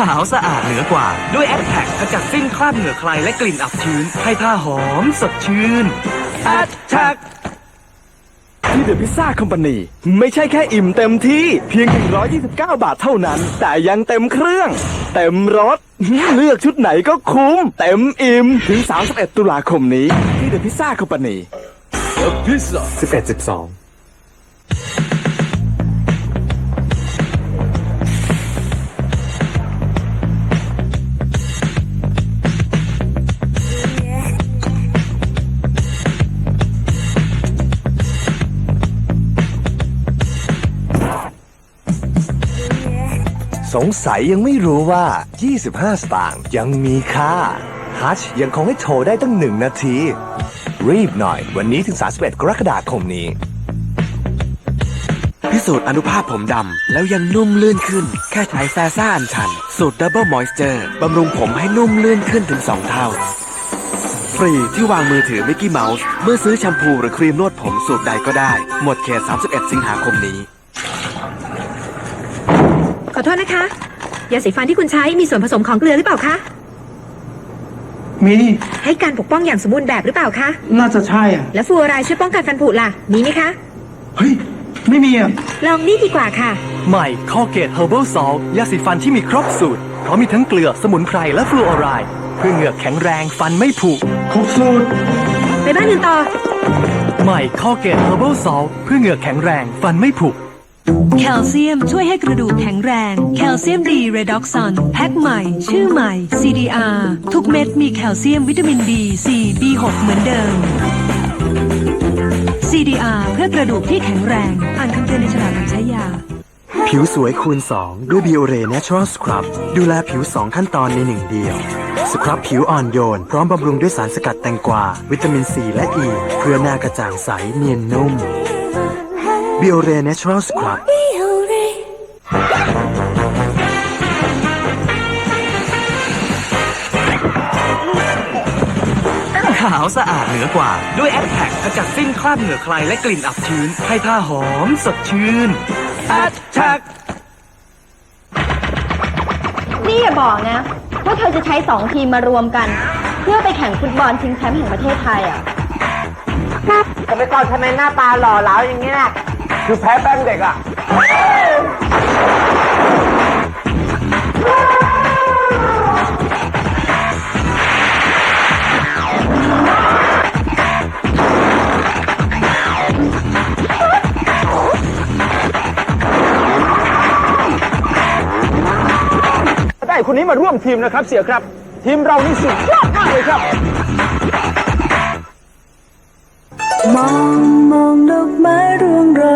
ขาวสะอาดเหนือกว่า ด้วยแอ t แทกขจัดสิ้นคราบเหงื่อใครและกลิ่นอับชื้น ให้ผ้าหอมสดชื่นแอ t แทกที่เดอะพิซซ่าคอมพานีไม่ใช่แค่อิ่มเต็มที่เพียง 129 บาทเท่านั้น แต่ยังเต็มเครื่อง เต็มรถ เลือกชุดไหนก็คุ้ม เต็มอิ่ม ถึง 31 ตุลาคมนี้ ที่เดอะพิซซ่าคอมพานีพิซซ่า11 12 สงสัยยังไม่รู้ว่า 25 สตางค์ยังมีค่าฮัชยังคงให้โทรได้ตั้งหนึ่งนาที รีบหน่อย วันนี้ถึง 31 กรกฎาคมนี้ พิสูจน์อนุภาพผมดำ แล้วยังนุ่มลื่นขึ้น แค่ใช้แฟซ่าอันชัน สูตรดับเบิลมอยส์เจอร์บำรุงผมให้นุ่มลื่นขึ้นถึง 2 เท่า ฟรีที่วางมือถือมิกกี้เมาส์ เมื่อซื้อแชมพูหรือครีมนวดผมสูตรใดก็ได้ หมดเขต31 สิงหาคมนี้ อโทษนะคะ ยาสีฟันที่คุณใช้มีส่วนผสมของเกลือหรือเปล่าคะ มีให้การปกป้องอย่างสมบูรณ์แบบหรือเปล่าคะ น่าจะใช่อะ และฟลูออไรด์ช่วยป้องกันฟันผุล่ะ มีไหมคะ เฮ้ย ไม่มีอะ ลองนี่ดีกว่าค่ะ ใหม่คอเกตเฮอร์เบิลซอลยาสีฟันที่มีครบสูตร เพราะมีทั้งเกลือสมุนไพรและฟลูออไรด์เพื่อเหงือกแข็งแรงฟันไม่ผุ ครบสูตร ไปบ้านอื่นต่อ ใหม่คอเกตเฮอร์เบิลซอลเพื่อเหงือกแข็งแรงฟันไม่ผุ แคลเซียมช่วยให้กระดูกแข็งแรง แคลเซียมดีเรดอกซอนแพ็คใหม่ ชื่อใหม่ CDR ทุกเม็ดมีแคลเซียมวิตามิน B C B6 เหมือนเดิม CDR เพื่อกระดูกที่แข็งแรง อ่านคำเตือนในฉลากการใช้ยา ผิวสวยคูณ 2 ด้วย Biore Natural Scrub ดูแลผิว 2 ขั้นตอนในหนึ่งเดียว สครับผิวอ่อนโยน พร้อมบำรุงด้วยสารสกัดแตงกวา วิตามิน C และ E เพื่อหน้ากระจ่างใสเนียนนุ่ม Biore Natural Scrub ขาวสะอาดเหนือกว่า ด้วยแอ t แทกขจัดสิ้นคราบเหงื่อใครและกลิ่นอับชื้น ให้ผ้าหอมสดชื่นแอ t แทกนี่อย่าบอกนะ ว่าเธอจะใช้สองทีมมารวมกัน เพื่อไปแข่งฟุตบอลชิงแชมป์แห่งประเทศไทยอะผมไปก่อนทำไมหน้าตาหล่อเหลาอย่างนี้นะ คือแพ้แป้งเด็กอะ ได้คนนี้มาร่วมทีมนะครับ เสียครับ ทีมเรานี่สุดยอดมากเลยครับ มองมองดอกไม้